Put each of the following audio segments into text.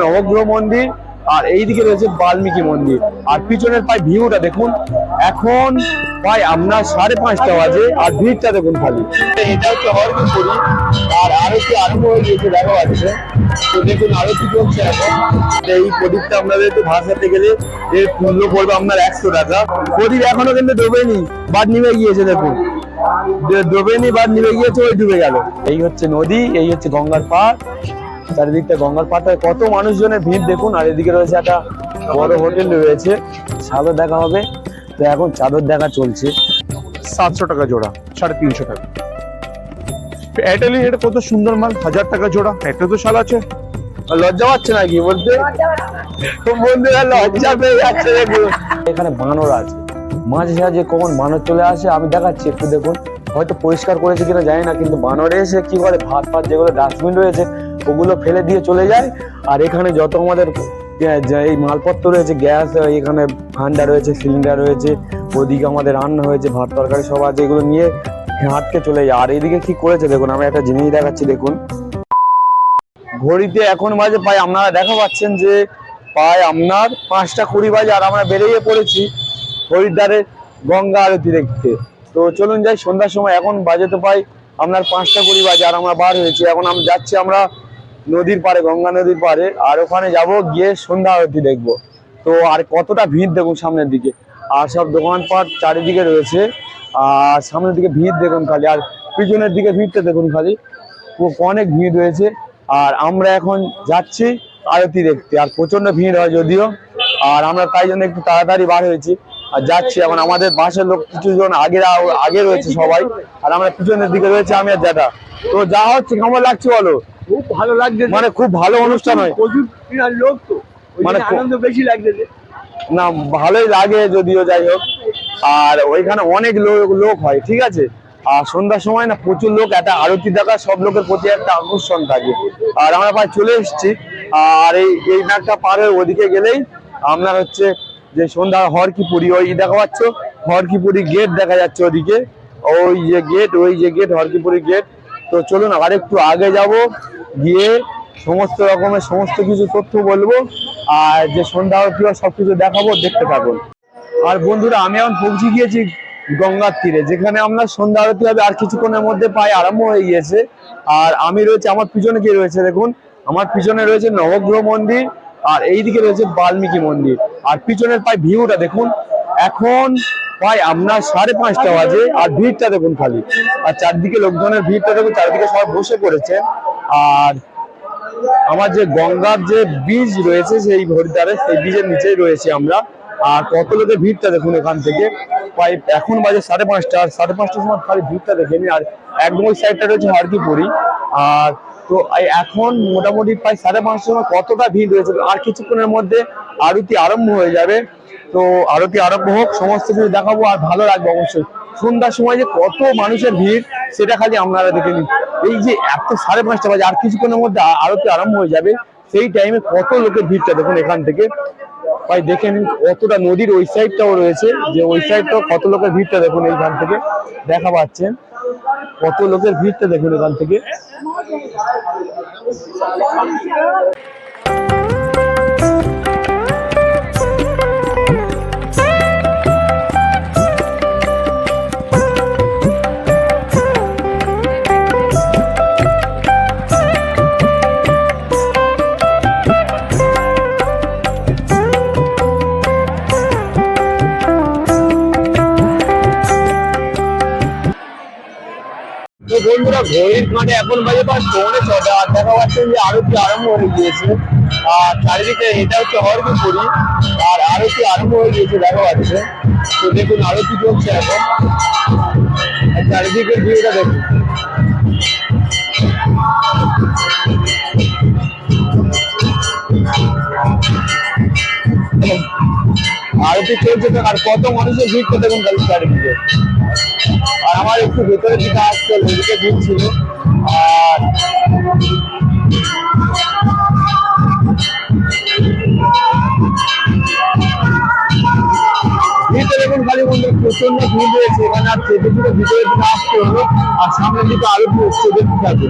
নবগ্রহ মন্দির, আর এইদিকে রয়েছে বাল্মীকি মন্দির। আর পিছনের প্রায় ভিউটা দেখুন। এখন প্রায় আপনার সাড়ে পাঁচটা বাজে, আর ভিড়টা দেখুন খালি। এটা হচ্ছে হরপুরি আর আরতি আরম্ভ হয়ে গিয়েছে, দেখা যাচ্ছে তো দেখুন আরতি চলছে এখন। এই প্রদীপটা আপনাদের একটু ভাসাতে গেলে এর মূল্য পড়বে আপনার একশো টাকা। প্রদীপ এখনও কিন্তু ডোবেনি, বাদ নিভে গিয়েছে, দেখুন। ডোবেনি, বাদ নিভে গিয়েছে, ওই ডুবে গেল। এই হচ্ছে নদী, এই হচ্ছে গঙ্গার পাড়। চারিদিকটা গঙ্গার পাতায়। কত মানুষজনের ভিড় দেখুন আর এদিকে রয়েছে একটা বড় হোটেল রয়েছে চাদর দেখা হবে। তো এখন চাদর দেখা চলছে। সাতশো টাকা জোড়া সাড়ে তিনশো টাকা। এয়ারটেল এটা কত সুন্দর মাল হাজার টাকা জোড়া একটা তো শাল আছে। আর লজ্জা পাচ্ছে নাকি বলতে? তো বন্ধুরা লজ্জা পেয়ে যাচ্ছে এখানে বানর আছে। মাঝে সাঝে কখন বানর চলে আসে আমি দেখাচ্ছি একটু দেখুন। হয়তো পরিষ্কার করেছে কিনা জানি না কিন্তু বানরে এসে কি করে ভাত ফাত যেগুলো ডাস্টবিন রয়েছে ওগুলো ফেলে দিয়ে চলে যায় আর এখানে যত আমাদের এই মালপত্র রয়েছে, গ্যাস এখানে ঠান্ডা রয়েছে, সিলিন্ডার রয়েছে, ওদিকে আমাদের রান্না হয়েছে, ভাত তরকারি সব আছে, এগুলো নিয়ে হাঁটকে চলে যায় আর এদিকে কি করেছে দেখুন, আমি একটা জিনিস দেখাচ্ছি, দেখুন। ঘড়িতে এখন বাজে প্রায়, আপনারা দেখা পাচ্ছেন যে প্রায় আপনার পাঁচটা কুড়ি বাজে, আর আমরা বেরিয়ে পড়েছি হরিদ্বারে গঙ্গা আরতি দেখতে। তো চলুন যাই, সন্ধ্যার সময় এখন বাজে তো প্রায় আপনার পাঁচটা কুড়ি বাজে, আর আমরা বার হয়েছি। এখন আমরা যাচ্ছি আমরা নদীর পাড়ে, গঙ্গা নদীর পাড়ে, আর ওখানে যাব, গিয়ে সন্ধ্যা আরতি দেখব। তো আর কতটা ভিড় দেখুন সামনের দিকে? আর সব দোকানপাট চারিদিকে রয়েছে, আর সামনের দিকে ভিড় দেখুন খালি, আর পিছনের দিকে ভিড়টা দেখুন খালি অনেক ভিড় রয়েছে। আর আমরা এখন যাচ্ছি আরতি দেখতে, আর প্রচণ্ড ভিড় হয় যদিও, আর আমরা তাই জন্য একটু তাড়াতাড়ি বার হয়েছি। আর যাচ্ছি, এখন আমাদের বাসের লোক কিছু জন আগে আগে রয়েছে সবাই, আর আমরা পিছনের দিকে রয়েছে আমি আর জ্যাঠা। তো যা হচ্ছে, কেমন লাগছে বলো? খুব ভালো লাগছে মানে খুব ভালো অনুষ্ঠান হয়। প্রচুর কিনার লোক তো। মানে আনন্দ বেশি লাগছে না ভালোই লাগে যদিও যাই হোক। আর ওইখানে অনেক লোক লোক হয় ঠিক আছে? আর সন্ধ্যার সময় না প্রচুর লোক একটা আরতি দেখা সব লোকের প্রতি একটা আকর্ষণ থাকে। আর আমরা প্রায় চলে এসেছি। আর এই এই নাকটা পার হয়ে ওদিকে গেলেই আপনার হচ্ছে যে সন্ধ্যা হরকিপুরি ওই দেখা পাচ্ছ? হরকিপুরি গেট দেখা যাচ্ছে ওদিকে। ওই যে গেট ওই যে গেট হরকিপুরি গেট। তো চলুন আর একটু আগে যাব, গিয়ে সমস্ত রকমের সমস্ত কিছু তথ্য বলব, আর যে সন্ধ্যা আরতি হয় সবকিছু দেখাবো, দেখতে থাকুন। আর বন্ধুরা, আমি এখন পৌঁছে গিয়েছি গঙ্গার তীরে, যেখানে আমরা সন্ধ্যা আরতি হবে আর কিছুক্ষণের মধ্যে প্রায় আরম্ভ হয়ে গিয়েছে। আর আমি রয়েছে, আমার পিছনে কি রয়েছে দেখুন? আমার পিছনে রয়েছে নবগ্রহ মন্দির, আর এইদিকে রয়েছে বাল্মীকি মন্দির। আর পিছনের প্রায় ভিউটা দেখুন এখন প্রায় আপনার সাড়ে পাঁচটা বাজে আর ভিড়টা দেখুন খালি। আর চারদিকে লোকজনের ভিড়টা দেখুন, চারদিকে সবাই বসে পড়েছে। আর আমার যে গঙ্গার যে বীজ রয়েছে সেই হরিদ্বারে সেই বীজের নিচেই রয়েছে আমরা। আর কত লোকের ভিড়টা দেখুন এখান থেকে। প্রায় এখন বাজে সাড়ে পাঁচটা, আর সাড়ে পাঁচটার সময় খালি ভিড়টা দেখে নি আর একদম ওই সাইডটা রয়েছে হারকিপুরি আর তো এখন মোটামুটি প্রায় সাড়ে পাঁচটার সময় কতটা ভিড় রয়েছে, আর কিছুক্ষণের মধ্যে আরতি আরম্ভ হয়ে যাবে। তো আরতি আরম্ভ হোক, সমস্ত কিছু দেখাবো আর ভালো লাগবে অবশ্যই। সন্ধ্যার সময় যে কত মানুষের ভিড়, সেটা খালি আপনারা দেখে নিন। এই যে এত সাড়ে পাঁচটা বাজে, আর কিছুক্ষণের মধ্যে আরতি আরম্ভ হয়ে যাবে, সেই টাইমে কত লোকের ভিড়টা দেখুন এখান থেকে। ভাই, দেখে নিন কতটা নদীর ওই সাইডটাও রয়েছে, যে ওই সাইডটাও কত লোকের ভিড়টা দেখুন এইখান থেকে। দেখা পাচ্ছেন, কত লোকের ভিড়টা দেখুন এখান থেকে। কাঁটে এখন বাজে পাঁচ পৌনে ছটা। আর দেখা পাচ্ছে যে আরতি আরম্ভ হয়ে গিয়েছে। আর চারিদিকে এটা হচ্ছে হরকিপুরি আর আরতি আরম্ভ হয়ে গিয়েছে, দেখা যাচ্ছে। তো দেখুন আরতি চলছে এখন। আর চারিদিকের ভিউটা দেখুন। আরতি চলছে আর কত মানুষের ভিড় ভিড়টা দেখুন খালি চারিদিকে। আর আমার একটু ভেতরের দিকে ওদিকে ভিড় ছিল। আর ভিতরে এখন খালি বন্ধু, প্রচণ্ড ভিড় রয়েছে। এখানে আর চেপে চুপে ভিতরে দিকে আসতে হলো আর সামনের দিকে আরতি হচ্ছে আছে।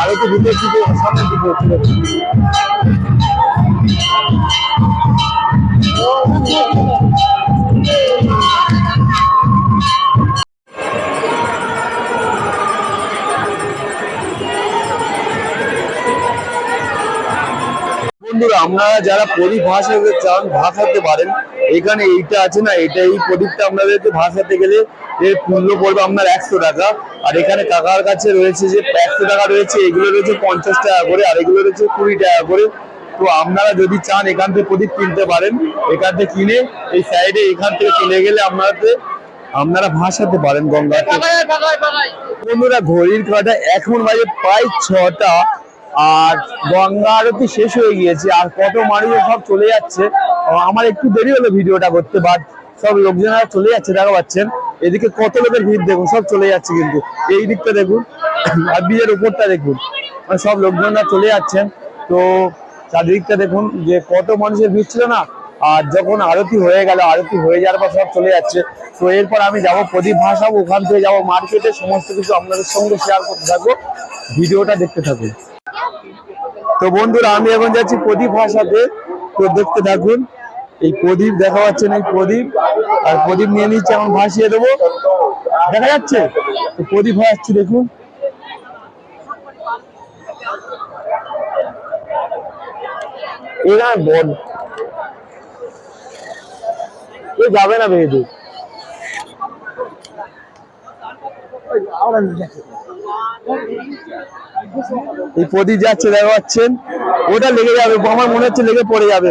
আরও আরতি ভিতরে দিকে সামনের দিকে হচ্ছে বন্ধুরা আপনারা যারা প্রদীপ ভাসাতে চান ভাসাতে পারেন এখানে এইটা আছে না এটা এই প্রদীপটা আপনাদেরকে ভাসাতে গেলে এর মূল্য পড়বে আপনার একশো টাকা। আর এখানে কাকার কাছে রয়েছে যে একশো টাকা রয়েছে এগুলো রয়েছে পঞ্চাশ টাকা করে আর এগুলো রয়েছে কুড়ি টাকা করে। তো আপনারা যদি চান এখান থেকে প্রদীপ কিনতে পারেন এখান থেকে কিনে এই সাইডে এখান থেকে কিনে গেলে আপনাদের আপনারা ভাসাতে পারেন গঙ্গাতে। বন্ধুরা ঘড়ির কাটা এখন বাজে প্রায় ছটা। আর গঙ্গা আরতি শেষ হয়ে গিয়েছে, আর কত মানুষ সব চলে যাচ্ছে। আমার একটু দেরি হলো ভিডিওটা করতে বাট সব লোকজনেরা চলে যাচ্ছে, দেখা পাচ্ছেন? এদিকে কত লোকের ভিড় দেখুন, সব চলে যাচ্ছে কিন্তু। এই দিকটা দেখুন, আর বিয়ের উপরটা দেখুন। মানে সব লোকজনরা চলে যাচ্ছেন। তো চারিদিকটা দেখুন, যে কত মানুষের ভিড় ছিল না? আর যখন আরতি হয়ে গেল, আরতি হয়ে যাওয়ার পর সব চলে যাচ্ছে। তো এরপর আমি যাব প্রদীপ ভাসাবো, ওখান থেকে যাব মার্কেটে সমস্ত কিছু আপনাদের সঙ্গে শেয়ার করতে থাকব। ভিডিওটা দেখতে থাকুন। তো বন্ধুরা, আমি এখন যাচ্ছি প্রদীপ ভাসাতে তো দেখতে থাকুন, এই প্রদীপ দেখা যাচ্ছে না, এই প্রদীপ। আর প্রদীপ নিয়ে নিচ্ছে, এখন ভাসিয়ে দেবো। দেখা যাচ্ছে? তো প্রদীপ ভাসাচ্ছি দেখুন। এরা বল কেউ যাবে না বেরিয়ে এই প্রদীপ যাচ্ছে দেখা পাচ্ছেন ওটা লেগে যাবে, আমার মনে হচ্ছে লেগে পড়ে যাবে।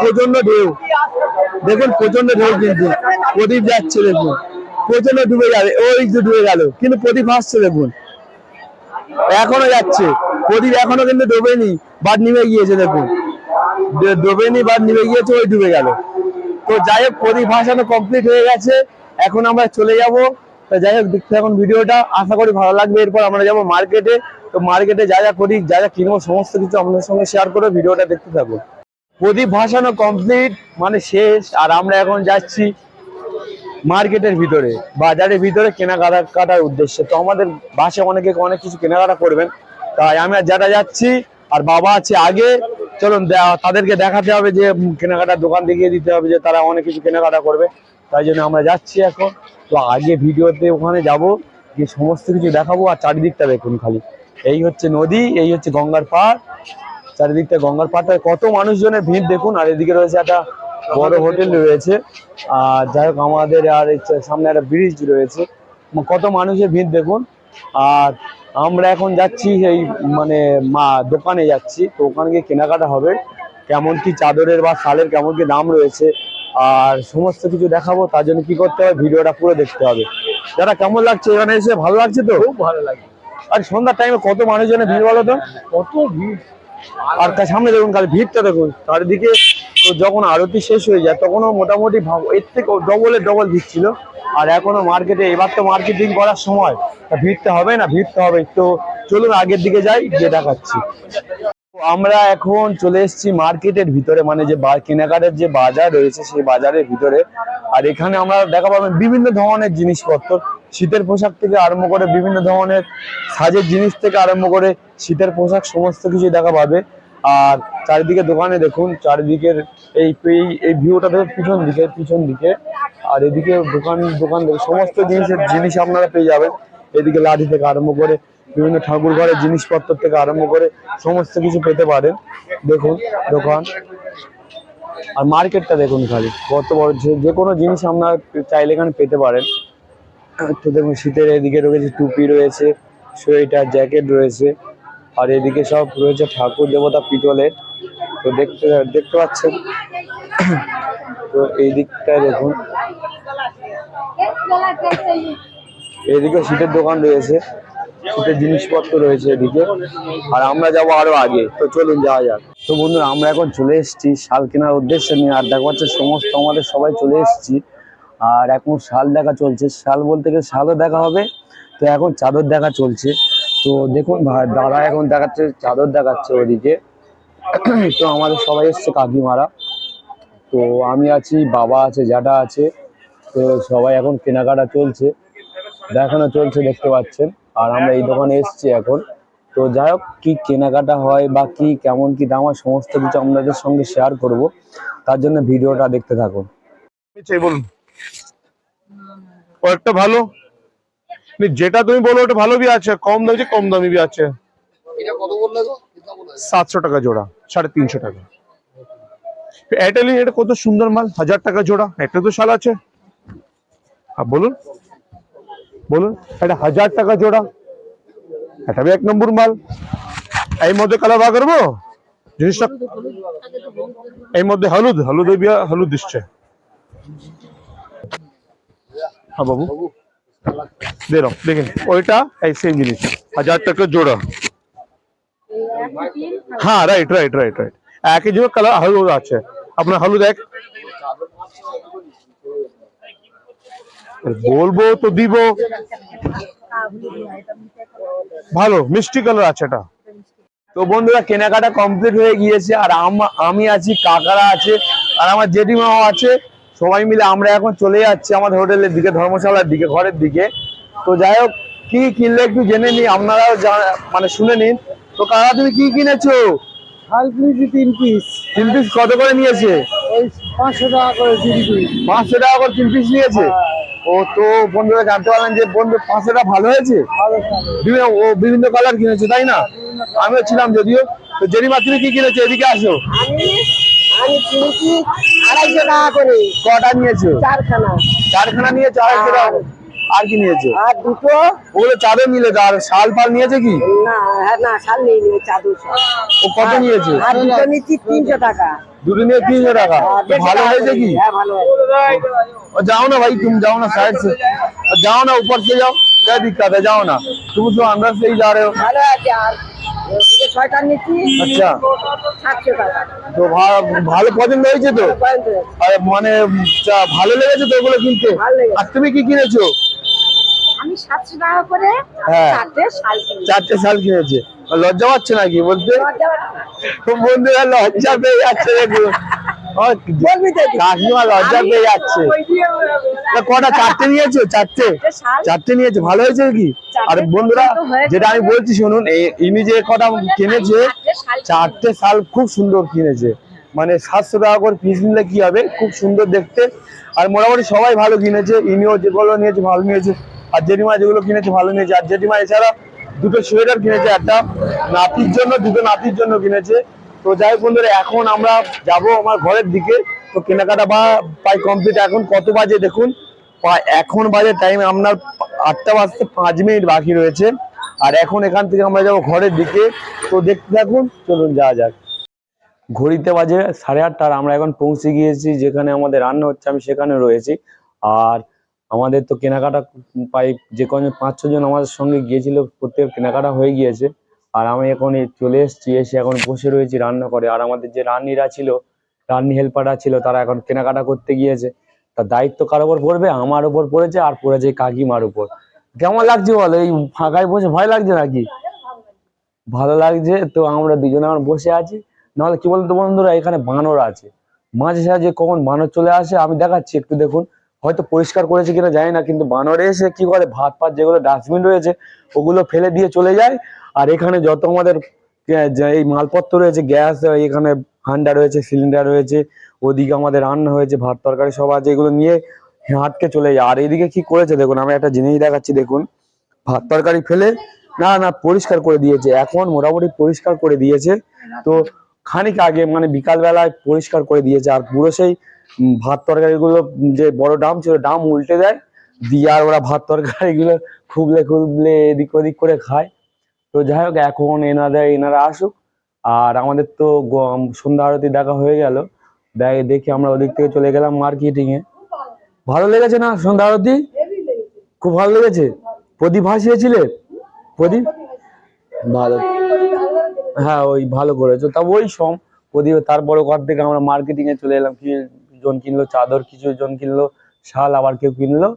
প্রচণ্ড ঢেউ। দেখুন প্রচণ্ড ঢেউ কিন্তু। প্রদীপ যাচ্ছে, দেখুন। প্রচণ্ড ডুবে যাবে, ওই যে ডুবে গেল। কিন্তু প্রদীপ হাসছে দেখুন। এখনও যাচ্ছে। প্রদীপ এখনও কিন্তু ডোবেনি, বাদ নিভে গিয়েছে, দেখুন। ডোবেনি, বাদ নিভে গিয়েছে, ওই ডুবে গেল। তো যাই হোক, প্রদীপ ভাসানো কমপ্লিট হয়ে গেছে। এখন আমরা চলে যাব যাই হোক, দেখতে এখন ভিডিওটা। আশা করি ভালো লাগবে। এরপর আমরা যাব মার্কেটে। তো মার্কেটে যা যা করি, যা যা কিনবো, সমস্ত কিছু আপনাদের সঙ্গে শেয়ার করে ভিডিওটা দেখতে থাকব প্রদীপ ভাসানো কমপ্লিট মানে শেষ। আর আমরা এখন যাচ্ছি মার্কেটের ভিতরে, বাজারের ভিতরে কেনাকাটা কাটার উদ্দেশ্যে। তো আমাদের বাসে অনেকে অনেক কিছু কেনাকাটা করবেন। তাই আমি আর যারা যাচ্ছি, আর বাবা আছে আগে, চলুন তাদেরকে দেখাতে হবে যে কেনাকাটার দোকান দেখিয়ে দিতে হবে যে, তারা অনেক কিছু কেনাকাটা করবে। তাই জন্য আমরা যাচ্ছি এখন। তো আগে ভিডিওতে ওখানে যাব, গিয়ে সমস্ত কিছু দেখাবো, আর চারিদিকটা দেখুন খালি। এই হচ্ছে নদী, এই হচ্ছে গঙ্গার পাড়। চারিদিকটা গঙ্গার পাড়টায় কত মানুষজনের ভিড় দেখুন, আর এদিকে রয়েছে একটা বড় হোটেল রয়েছে। আর যাই হোক, আমাদের আর সামনে একটা ব্রিজ রয়েছে। কত মানুষের ভিড় দেখুন। আর আমরা এখন যাচ্ছি এই মানে মা, দোকানে যাচ্ছি। তো ওখানে গিয়ে কেনাকাটা হবে। কেমন কি চাদরের বা শালের কেমন কি দাম রয়েছে আর সমস্ত কিছু দেখাবো তার জন্য কি করতে হবে? ভিডিওটা পুরো দেখতে হবে। যারা কেমন লাগছে এখানে এসে? ভালো লাগছে তো? খুব ভালো লাগে আর সন্ধ্যার টাইমে কত মানুষজনের ভিড় বলো তো? কত ভিড়। আর তার সামনে দেখুন কাল ভিড়টা দেখুন। চারিদিকে তো যখন আরতি শেষ হয়ে যায় তখনও মোটামুটি ভাব- এর থেকে ডবলে ডবল ভিড় ছিল। আর এখনও মার্কেটে এবার তো মার্কেটিং করার সময়। তা ভিড়টা হবে না? ভিড়টা হবে। তো চলুন আগের দিকে যাই গিয়ে দেখাচ্ছি। আমরা এখন চলে এসেছি মার্কেটের ভিতরে মানে যে কেনাকাটার যে বাজার রয়েছে সেই বাজারের ভিতরে। আর এখানে আমরা দেখা পাবেন বিভিন্ন ধরনের জিনিসপত্র। শীতের পোশাক থেকে আরম্ভ করে বিভিন্ন ধরনের সাজের জিনিস থেকে আরম্ভ করে শীতের পোশাক সমস্ত কিছু দেখা পাবে। আর চারিদিকে দোকানে দেখুন, চারিদিকের এই এই- ভিউটা দেখুন পিছন দিকে পিছন দিকে। আর এদিকে দোকান দোকান সমস্ত জিনিসের জিনিস আপনারা পেয়ে যাবেন। এদিকে লাঠি থেকে আরম্ভ করে বিভিন্ন ঠাকুর ঘরের জিনিসপত্র থেকে আরম্ভ করে সমস্ত কিছু পেতে পারেন। দেখুন, দোকান। আর মার্কেটটা দেখুন খালি, কত বড়, যে- কোনো জিনিস আপনার চাইলে এখানে পেতে পারেন। তো দেখুন, শীতের এদিকে রয়েছে টুপি রয়েছে, সোয়েটার, জ্যাকেট রয়েছে, আর এদিকে সব রয়েছে ঠাকুর দেবতা পিতলের। তো দেখতে দেখতে পাচ্ছেন? তো এই দিকটায় দেখুন। এদিকে শীতের দোকান রয়েছে। শীতের জিনিসপত্র রয়েছে এদিকে। আর আমরা যাব আরও আগে। তো চলুন, যাওয়া যাক। তো বন্ধুরা, আমরা এখন চলে এসেছি শাল কেনার উদ্দেশ্যে নিয়ে। আর দেখা যাচ্ছে সমস্ত আমাদের সবাই চলে এসেছি। আর এখন শাল দেখা চলছে। শাল বলতে গেলে শালও দেখা হবে। তো এখন চাদর দেখা চলছে। তো দেখুন দাদা এখন দেখাচ্ছে, চাদর দেখাচ্ছে ওদিকে। তো আমাদের সবাই এসছে কাকিমারা। তো আমি আছি, বাবা আছে, জ্যাঠা আছে। তো সবাই এখন কেনাকাটা চলছে। দেখানো চলছে, দেখতে পাচ্ছেন। আর আমরা এই দোকানে এসেছি এখন। তো যাই হোক কি কেনাকাটা হয় বা কি কেমন কি দাম হয় সমস্ত কিছু আপনাদের সঙ্গে শেয়ার করব। তার জন্য ভিডিওটা দেখতে থাকুন। বলুন। কয়েকটা ভালো। যেটা তুমি বলো ওটা ভালো বি আছে। কম দামি কম দামি বি আছে। সাতশো টাকা জোড়া সাড়ে তিনশো টাকা। এয়ারটেলিং এটা কত সুন্দর মাল হাজার টাকা জোড়া। এটা তো শাল আছে। বলুন। বলুন, এটা হাজার টাকা জোড়া। এটা এক নম্বর মাল। এই মধ্যে কালার বার করব? জিনিসটা এই মধ্যে হলুদ হলুদ বিয়া, হলুদ দিচ্ছে। হ্যাঁ বাবু। দেখেন ওইটা এই সেম জিনিস, হাজার টাকা জোড়া। হ্যাঁ রাইট রাইট রাইট রাইট একই জিনিস কালার হলুদ আছে। আপনার হলুদ এক? বলব তো দিব। ভালো মিষ্টি কালার আছে এটা। তো বন্ধুরা কেনাকাটা কমপ্লিট হয়ে গিয়েছে আর আমি আছি কাকারা আছে আর আমার জেঠিমাও আছে। সবাই মিলে আমরা এখন চলে যাচ্ছি আমাদের হোটেলের দিকে ধর্মশালার দিকে ঘরের দিকে। তো যাই হোক কি কিনলে একটু জেনে নিই আপনারাও মানে শুনে নিন। তো কাকা তুমি কি কিনেছো? তিন পিস তিন পিস কত করে নিয়েছে? পাঁচশো টাকা করে তিন পিস পাঁচশো টাকা করে তিন পিস নিয়েছে? ও তো বন্ধুরা জানতে পারলেন যে বন্ধু পাঁচশোটা ভালো হয়েছে? ও বিভিন্ন কালার কিনেছে তাই না? আমিও ছিলাম যদিও। তো জেরিমা তুমি কি কিনেছো? এদিকে আসো। আড়াইশো টাকা করে। কটা নিয়েছো? চারখানা। চারখানা নিয়েছো আড়াইশো টাকা আর কি নিয়েছো? আর দুটো? ওগুলো চাঁদে মিলে আর শাল ফাল নিয়েছে কি? না হ্যাঁ না শাল নিয়ে চাদর। ও কত নিয়েছে? আর দুটো নিচ্ছি তিনশো টাকা। দুটো নিয়ে তিনশো টাকা আর তো ভালো হয়েছে কি হ্যাঁ ভালো হয়েছে और जाओ ना भाई तुम जाओ ना साइड से और जाओ ना ऊपर से जाओ क्या दिक्कत है जाओ ना तुम तो अंदर से ही जा रहे हो ভালো আছে আর দুটো ছয়টা নিচ্ছি আচ্ছা সাতশো টাকা তো ভা- ভালো পছন্দ হয়েছে তো পয়েন্ট হয়েছে। আর মানে চা- ভালো লেগেছে তো ওগুলো কিনতে ভালো লেগেছে। আর তুমি কি কিনেছো আমি সাতশো টাকা করে হ্যাঁ। চারটে শাল কিনেছি লজ্জা পাচ্ছে নাকি বলতে? বন্ধুরা লজ্জা পেয়ে যাচ্ছে দেখুন। কাকিমা লজ্জা পেয়ে যাচ্ছে। কটা চারটে নিয়েছো? চারটে? চারটে নিয়েছে? ভালো হয়েছে কি আর বন্ধুরা যেটা আমি বলছি শুনুন ইনি যে কটা কিনেছে? চারটে শাল খুব সুন্দর কিনেছে। মানে সাতশো টাকা করে পিস নিলে কি হবে? খুব সুন্দর দেখতে। আর মোটামুটি সবাই ভালো কিনেছে। ইনিও যেগুলো নিয়েছে ভালো নিয়েছে। আর জেঠিমা যেগুলো কিনেছে ভালো নিয়েছে। আর জেঠিমা এছাড়া দুটো সোয়েটার কিনেছে, একটা নাতির জন্য, দুটো নাতির জন্য কিনেছে। তো যাই হোক বন্ধুরা, এখন আমরা যাব আমার ঘরের দিকে। তো কেনাকাটা বা প্রায় কমপ্লিট এখন কত বাজে দেখুন? এখন বাজে টাইম আপনার আটটা বাজতে পাঁচ মিনিট বাকি রয়েছে। আর এখন এখান থেকে আমরা যাব ঘরের দিকে। তো দেখতে থাকুন, চলুন যাওয়া যাক। ঘড়িতে বাজে সাড়ে আটটা, আর আমরা এখন পৌঁছে গিয়েছি যেখানে আমাদের রান্না হচ্ছে, আমি সেখানে রয়েছি। আর আমাদের তো কেনাকাটা প্রায় যে কজন পাঁচ ছজন আমাদের সঙ্গে গিয়েছিল, প্রত্যেক কেনাকাটা হয়ে গিয়েছে। আর আমি এখন চলে এসেছি, এসে এখন বসে রয়েছি রান্না করে। আর আমাদের যে রান্নিরা ছিল, রান্নি হেল্পাররা ছিল, তারা এখন কেনাকাটা করতে গিয়েছে। তার দায়িত্ব কার ওপর পড়বে? আমার ওপর পড়েছে আর পড়েছে কাকিমার উপর। কেমন লাগছে বলো? এই ফাঁকায় বসে ভয় লাগছে নাকি? ভালো লাগছে? তো আমরা দুজনে এখন বসে আছি। নাহলে কি বলতো বন্ধুরা, এখানে বানর আছে। মাঝে সাঝে কখন বানর চলে আসে, আমি দেখাচ্ছি, একটু দেখুন। হয়তো পরিষ্কার করেছে কিনা জানি না, কিন্তু বানরে এসে কি করে? ভাত ফাত যেগুলো ডাস্টবিন রয়েছে, ওগুলো ফেলে দিয়ে চলে যায়। আর এখানে যত আমাদের এই মালপত্র রয়েছে, গ্যাস এখানে হান্ডা রয়েছে, সিলিন্ডার রয়েছে, ওদিকে আমাদের রান্না হয়েছে, ভাত তরকারি সব আছে, এগুলো নিয়ে হাঁটকে চলে যায়। আর এইদিকে কি করেছে দেখুন, আমি একটা জিনিস দেখাচ্ছি, দেখুন। ভাত তরকারি ফেলে, না না, পরিষ্কার করে দিয়েছে। এখন মোটামুটি পরিষ্কার করে দিয়েছে। তো খানিক আগে মানে বিকাল বেলায় পরিষ্কার করে দিয়েছে। আর পুরো সেই ভাত তরকারিগুলো যে বড় ডাম ছিল, ডাম উল্টে দেয়, দিয়ে আর ওরা ভাত তরকারিগুলো খুবলে খুবলে এদিক ওদিক করে খায়। তো যাই হোক, এখন এনাদের, এনারা আসুক, আর আমাদের তো সন্ধ্যা আরতি দেখা হয়ে গেল। দেখ- আমরা ওদিক থেকে চলে গেলাম মার্কেটিং এ ভালো লেগেছে না সন্ধ্যা আরতি? খুব ভালো লেগেছে? প্রদীপ ভাসিয়েছিলে প্রদীপ? ভালো। হ্যাঁ ওই ভালো করেছ। তা ওই সম, প্রদীপ, তারপরে ঘর থেকে আমরা মার্কেটিং এ চলে এলাম। কি জন কিনলো, চাদর কিছু জন কিনলো, শাল আবার কেউ কিনলো,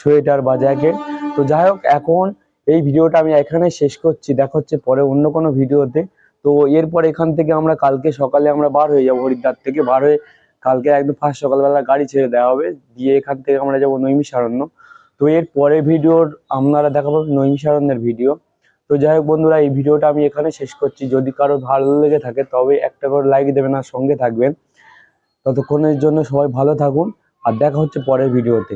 সোয়েটার বা জ্যাকেট। তো যাই হোক, এখন এই ভিডিওটা আমি এখানে শেষ করছি। দেখা হচ্ছে পরে অন্য কোনো ভিডিওতে। তো এরপর এখান থেকে আমরা কালকে সকালে আমরা বার হয়ে যাব, হরিদ্বার থেকে বার হয়ে কালকে একদম ফার্স্ট সকালবেলা গাড়ি ছেড়ে দেওয়া হবে। দিয়ে এখান থেকে আমরা যাব নৈমিষারণ্য। তো এর পরের ভিডিওর আপনারা দেখা পাবেন নৈমিষারণ্যের ভিডিও। তো যাই হোক বন্ধুরা, এই ভিডিওটা আমি এখানে শেষ করছি। যদি কারও ভালো লেগে থাকে তবে একটা করে লাইক দেবেন আর সঙ্গে থাকবেন। ততক্ষণের জন্য সবাই ভালো থাকুন আর দেখা হচ্ছে পরের ভিডিওতে।